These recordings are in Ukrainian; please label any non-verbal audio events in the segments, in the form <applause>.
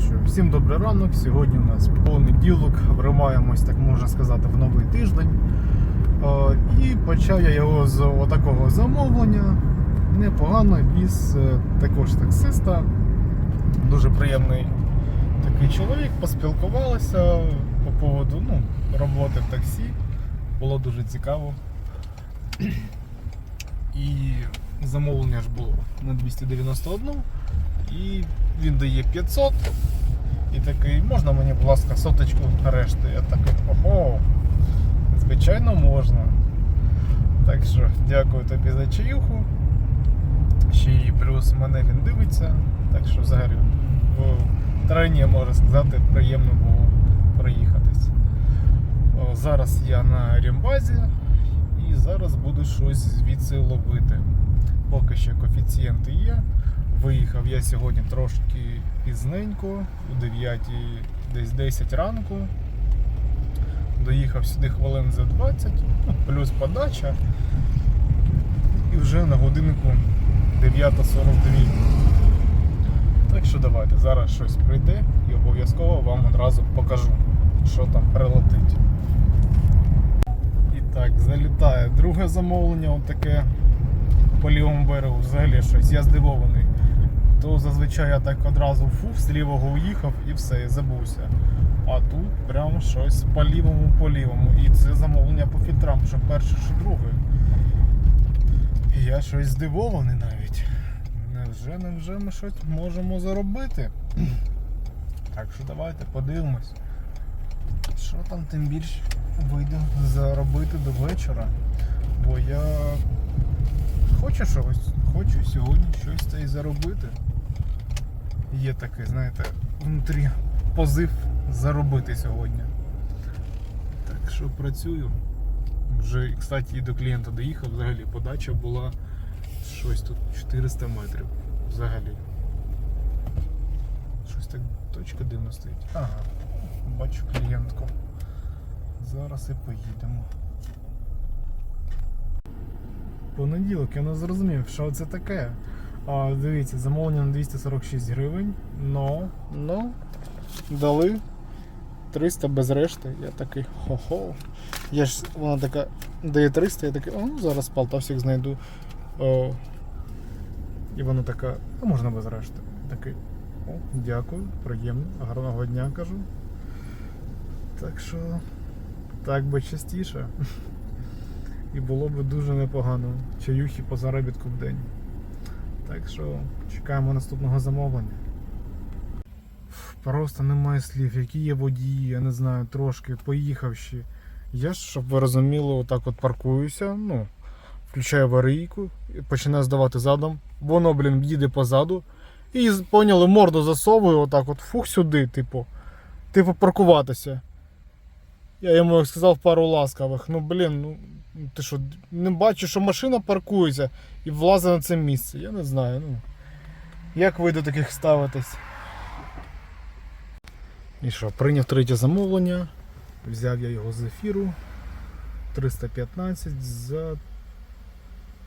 Що, всім добрий ранок. Сьогодні у нас понеділок. Вримаємось, так можна сказати, в новий тиждень. Е, І почав я його з отакого замовлення. Непогано, із е, також таксиста. Дуже приємний такий чоловік. Поспілкувалися по поводу ну, роботи в таксі. Було дуже цікаво. І замовлення ж було на 291. І він дає 500. І такий, можна мені, будь ласка, соточку решти? Я такий, ого, звичайно, можна. Так що дякую тобі за чаюху. Ще і плюс мене він дивиться. Так що взагалі в трені, можна сказати, приємно було проїхатись. Зараз я на Рімбазі і зараз буду щось звідси ловити. Поки ще коефіцієнти є. Виїхав я сьогодні трошки пізненько, у 9, десь 10 ранку. Доїхав сюди хвилин за 20, ну, плюс подача. І вже на годиннику 9.42. Так що давайте, зараз щось прийде і обов'язково вам одразу покажу, що там прилетить. І так, залітає друге замовлення, отаке по лівому берегу взагалі щось. Я здивований. То зазвичай я так одразу фух, з лівого уїхав і все, і забувся. А тут прям щось по лівому, по лівому. І це замовлення по фільтрам, що перше, що друге. І я щось здивований навіть. Невже, невже ми щось можемо заробити? Так що давайте подивимось. Що там тим більш вийде заробити до вечора. Бо я хочу щось, хочу сьогодні щось це і заробити. Є такий, знаєте, внутрі позив заробити сьогодні. Так що працюю. Вже, кстати, і до клієнта доїхав, взагалі подача була щось тут 400 метрів. Взагалі. Щось так точка дивно стоїть. Ага, бачу клієнтку. Зараз і поїдемо. Понеділок, я не зрозумів, що це таке. А, дивіться, замовлення на 246 гривень, но, но дали 300 без решти. Я такий хо-хо. Я ж вона така дає 300, я такий, о, ну зараз Полтавських знайду. О, і вона така, а можна без решти. Такий, о, дякую, приємно, гарного дня кажу. Так що так би частіше. І було б дуже непогано. Чаюхи по заробітку в день. Так що чекаємо наступного замовлення. Просто немає слів, які є водії, я не знаю, трошки поїхавши. Я ж, щоб ви розуміли, отак от паркуюся, ну, включаю аварійку, починаю здавати задом. Воно, блін, їде позаду. І поняли, морду засовую, отак от фух сюди, типу. Типу паркуватися. Я йому сказав пару ласкавих. Ну блін, ну ти що, не бачиш, що машина паркується і влазить на це місце. Я не знаю. ну. Як ви до таких ставитесь? І що, прийняв третє замовлення. Взяв я його з ефіру 315 за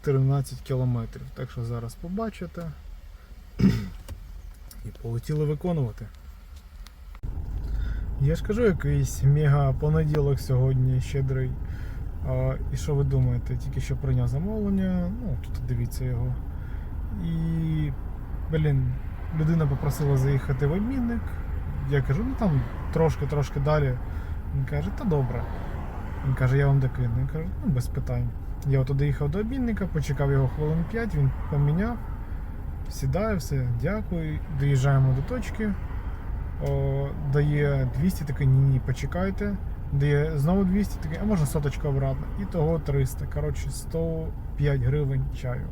13 кілометрів. Так що зараз побачите. <clears throat> І полетіли виконувати. Я ж кажу, якийсь мега понеділок сьогодні щедрий. А, і що ви думаєте? Тільки що прийняв замовлення, ну тут дивіться його. І, блін, людина попросила заїхати в обмінник. Я кажу, ну там трошки-трошки далі. Він каже, та добре. Він каже, я вам докину. Він каже, ну без питань. Я от доїхав до обмінника, почекав його хвилин 5, він поміняв. Сідаю, все, дякую. Доїжджаємо до точки. Дає 200, такий ні, ні, почекайте. Дає знову 200, такий, а можна соточку обратно. І того 300. Коротше, 105 гривень чаю.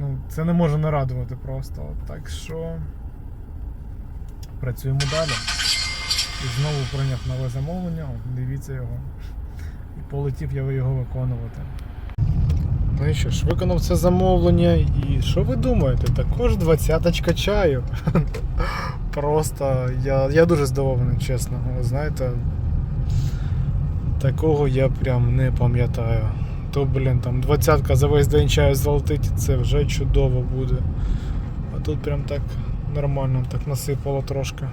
Ну, це не може не радувати просто. Так що працюємо далі. І знову прийняв нове замовлення, дивіться його. І полетів я його виконувати. Ну і що ж, виконав це замовлення, і що ви думаєте? Також двадцяточка чаю. <laughs> Просто я, я дуже здивований, чесно. Знаєте, такого я прям не пам'ятаю. То, блін, там двадцятка за весь день чаю золотить, це вже чудово буде. А тут прям так нормально так насипало трошки.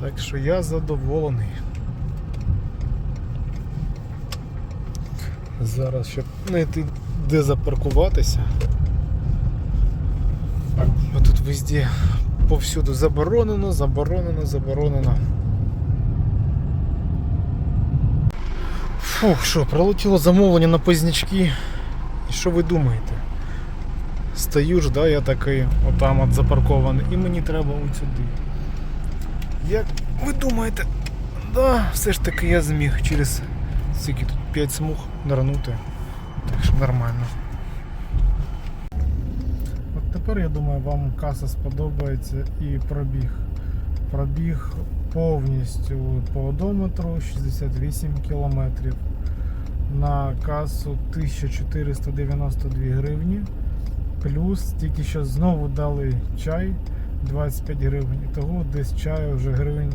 Так що я задоволений. Зараз щоб знайти де запаркуватися. Везде повсюду заборонено, заборонено, заборонено. Фух, що, пролетіло замовлення на позднячки. І що ви думаєте? Стою ж, да, я такий отам от запаркований, і мені треба от. Як ви думаєте, да, все ж таки я зміг через скільки тут 5 смуг нирнути. Так що нормально. Тепер я думаю, вам каса сподобається і пробіг. Пробіг повністю по одометру 68 кілометрів. На касу 1492 гривні. Плюс тільки що знову дали чай 25 гривень. І того десь чаю вже гривень,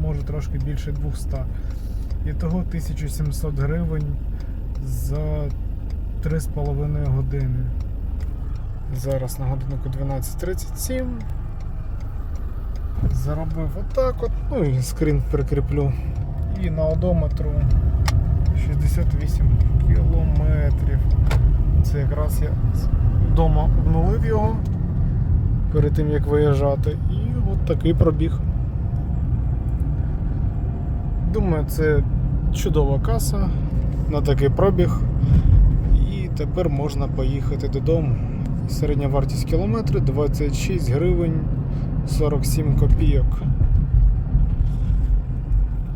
може трошки більше 200. І того 1700 гривень за 3,5 години. Зараз на годинку 12.37. Заробив отак от, ну і скрін прикріплю. І на одометру 68 кілометрів. Це якраз я вдома обнулив його перед тим як виїжджати. І от такий пробіг. Думаю, це чудова каса на такий пробіг. І тепер можна поїхати додому. Середня вартість кілометру 26 гривень 47 копійок.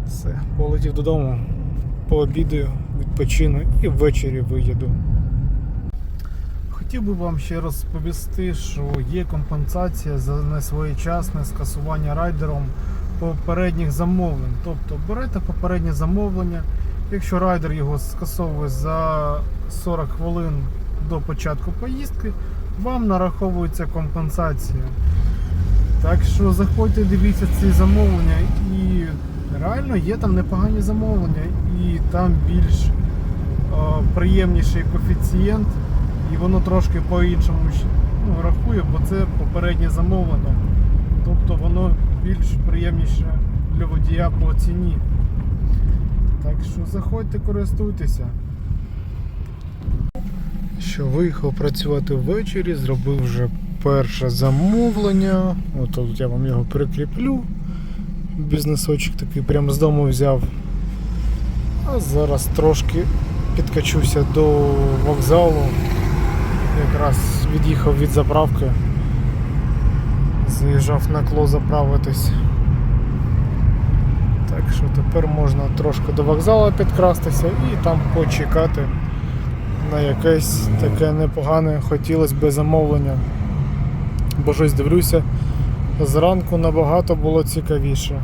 Все, полетів додому, пообідаю, відпочину і ввечері виїду. Хотів би вам ще розповісти, що є компенсація за несвоєчасне скасування райдером попередніх замовлень. Тобто берете попереднє замовлення, якщо райдер його скасовує за 40 хвилин до початку поїздки, вам нараховується компенсація. Так що заходьте, дивіться ці замовлення і реально є там непогані замовлення і там більш е, приємніший коефіцієнт, і воно трошки по-іншому ну, рахує, бо це попереднє замовлення. Тобто воно більш приємніше для водія по ціні. Так що заходьте, користуйтеся. Що виїхав працювати ввечері, зробив вже перше замовлення. От тут я вам його прикріплю. Бізнесочок такий прямо з дому взяв. А зараз трошки підкачуся до вокзалу. Якраз від'їхав від заправки. Заїжджав на кло заправитись. Так що тепер можна трошки до вокзалу підкрастися і там почекати на якесь таке непогане хотілося би замовлення. Бо щось дивлюся, зранку набагато було цікавіше.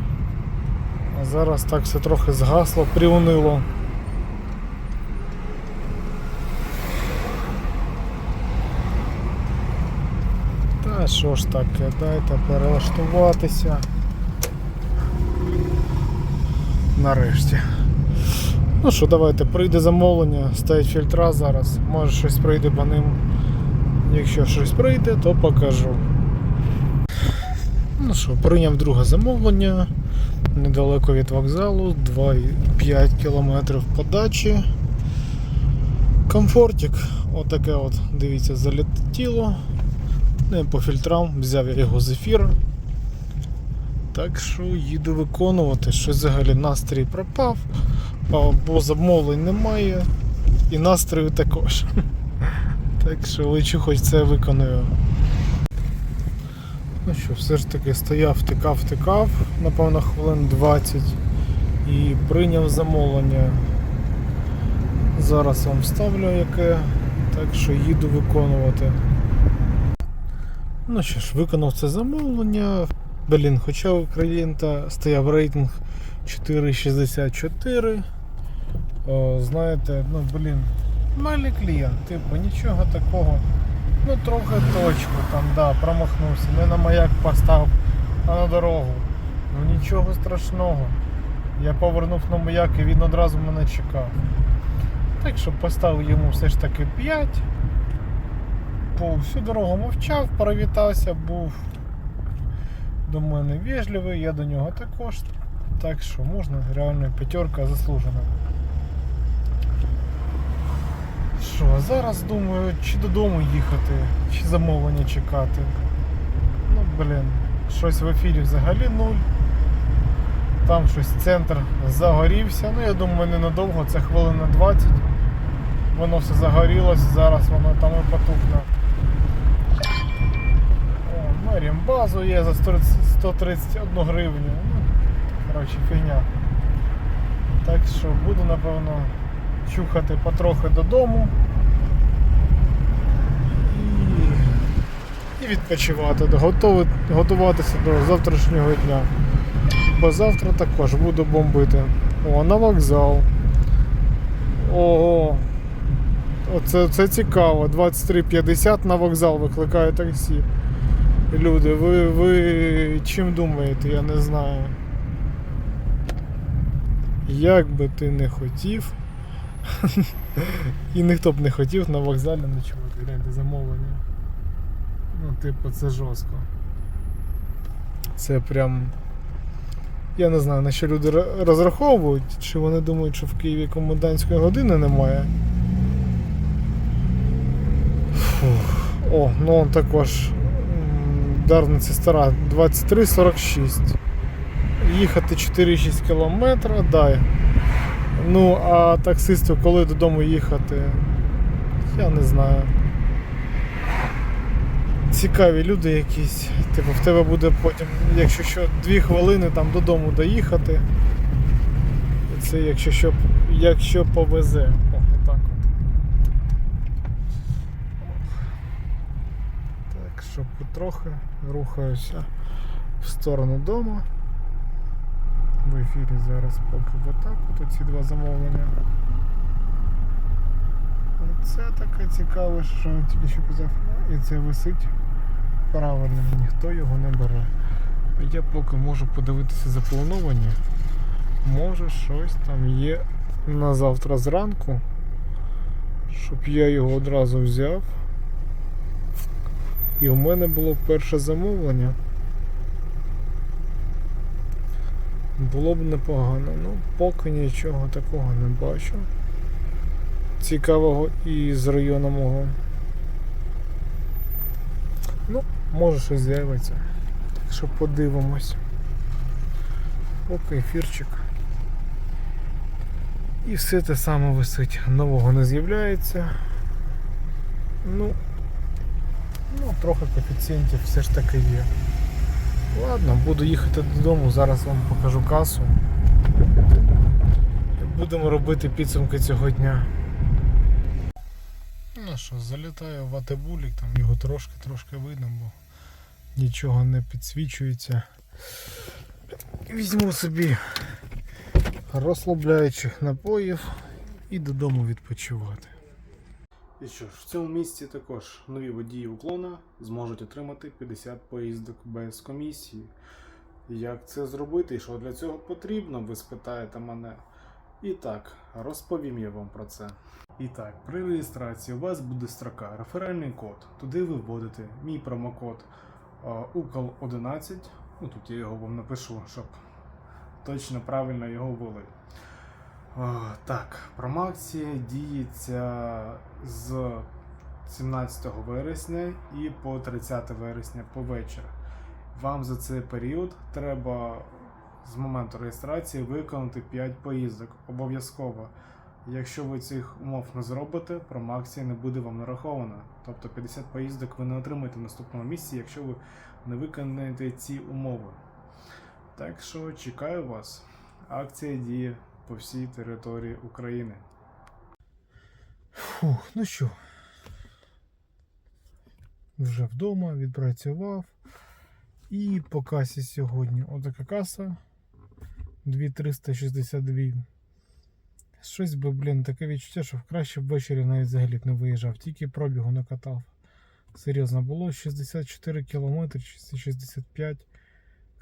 А зараз так все трохи згасло, приунило. Та що ж таке, дайте перелаштуватися. Нарешті. Ну що, давайте, прийде замовлення, стоять фільтра зараз, може щось прийде по ним. Якщо щось прийде, то покажу. Ну що, прийняв друге замовлення недалеко від вокзалу, 2,5 км подачі. Комфортик, отаке от, дивіться, залетіло. Ну, по фільтрам взяв я його з ефіру. Так що їду виконувати, що взагалі настрій пропав, бо замовлень немає і настрою також. <laughs> Так що лечу хоч це виконую. Ну що, все ж таки стояв, втикав, втикав, напевно, хвилин 20 і прийняв замовлення. Зараз вам ставлю яке, так що їду виконувати. Ну що ж, виконав це замовлення. Блін, хоча у клієнта стояв рейтинг 4,64. О, знаєте, ну блін, малі клієнт, типу, нічого такого. Ну трохи точку там, да, промахнувся, не на маяк поставив, а на дорогу. Ну нічого страшного. Я повернув на маяк і він одразу мене чекав. Так що поставив йому все ж таки 5. типу, всю дорогу мовчав, привітався, був до мене вежливий, я до нього також. Так що можна, реально п'ятерка заслужена. Що, зараз думаю, чи додому їхати, чи замовлення чекати. Ну, блін, щось в ефірі взагалі нуль. Там щось центр загорівся. Ну, я думаю, ненадовго, це хвилина 20. Воно все загорілось, зараз воно там і потухне. Мерім базу є за 131 гривню. Ну, коротше, фігня. Так що буду, напевно, чухати потрохи додому. І, і відпочивати, готови, готуватися до завтрашнього дня. Бо завтра також буду бомбити. О, на вокзал. Ого. Оце це цікаво. 23.50 на вокзал викликає таксі. Люди, ви, ви чим думаєте, я не знаю. Як би ти не хотів. І ніхто б не хотів на вокзалі ночувати, гляньте замовлення. Ну, типу, це жорстко. Це прям. Я не знаю, на що люди розраховують, чи вони думають, що в Києві комендантської години немає. Фух. О, ну також. м, Дарниця стара 23,46. Їхати 4,6 кілометра, дай. Ну, а таксисту коли додому їхати, я не знаю. Цікаві люди якісь. Типу, в тебе буде потім, якщо що, 2 хвилини там додому доїхати. Це якщо що, якщо повезе. О, отак от. Так, що потрохи рухаюся в сторону дому. В ефірі зараз поки отак от ці два замовлення. Це таке цікаве, що тільки що казав. І це висить правильно, ніхто його не бере. Я поки можу подивитися заплановані. Може щось там є на завтра зранку, щоб я його одразу взяв. І у мене було перше замовлення. Було б непогано, ну поки нічого такого не бачу. Цікавого і з району мого. Ну, може щось з'явиться. Так що подивимось. Поки ефірчик. І все те саме висить. Нового не з'являється. Ну, ну, трохи коефіцієнтів все ж таки є. Ладно, буду їхати додому, зараз вам покажу касу. І Будемо робити підсумки цього дня. Ну що, залітаю в Атебулік, там його трошки-трошки видно, бо нічого не підсвічується. Візьму собі розслабляючих напоїв і додому відпочивати. І що ж, в цьому місці також нові водії уклона зможуть отримати 50 поїздок без комісії. Як це зробити і що для цього потрібно, ви спитаєте мене. І так, розповім я вам про це. І так, при реєстрації у вас буде строка реферальний код. Туди ви вводите мій промокод UCAL11. Ну тут я його вам напишу, щоб точно правильно його ввели. О, Так, промоакція діється з 17 вересня і по 30 вересня по вечір. Вам за цей період треба з моменту реєстрації виконати 5 поїздок обов'язково. Якщо ви цих умов не зробите, промоакція не буде вам нарахована. Тобто 50 поїздок ви не отримаєте в наступному місці, якщо ви не виконаєте ці умови. Так що чекаю вас. Акція діє по всій території України. Фух, ну що, вже вдома відпрацював. І по касі сьогодні отака каса 2362. Щось би, блін, таке відчуття, що краще ввечері навіть взагалі б не виїжджав, тільки пробігу накатав. Серйозно, було 64 кілометри, чи 65.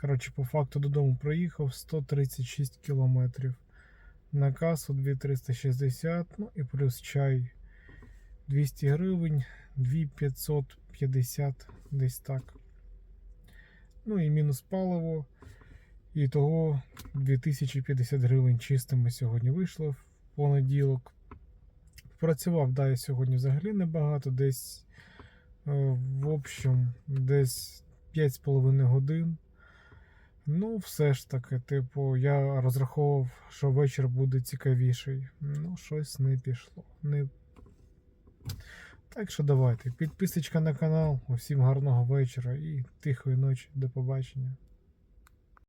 Коротше, по факту додому проїхав 136 кілометрів. На касу 2360, ну і плюс чай 200 гривень. 2550 десь так. Ну і мінус паливо. І того 2050 гривень чистими сьогодні вийшло в понеділок. Працював, да, я сьогодні взагалі небагато, десь е, в общем, десь 5,5 годин. Ну, все ж таки, типу, я розраховував, що вечір буде цікавіший. Ну, щось не пішло. Не... Так що давайте. Підписочка на канал. Усім гарного вечора і тихої ночі. До побачення.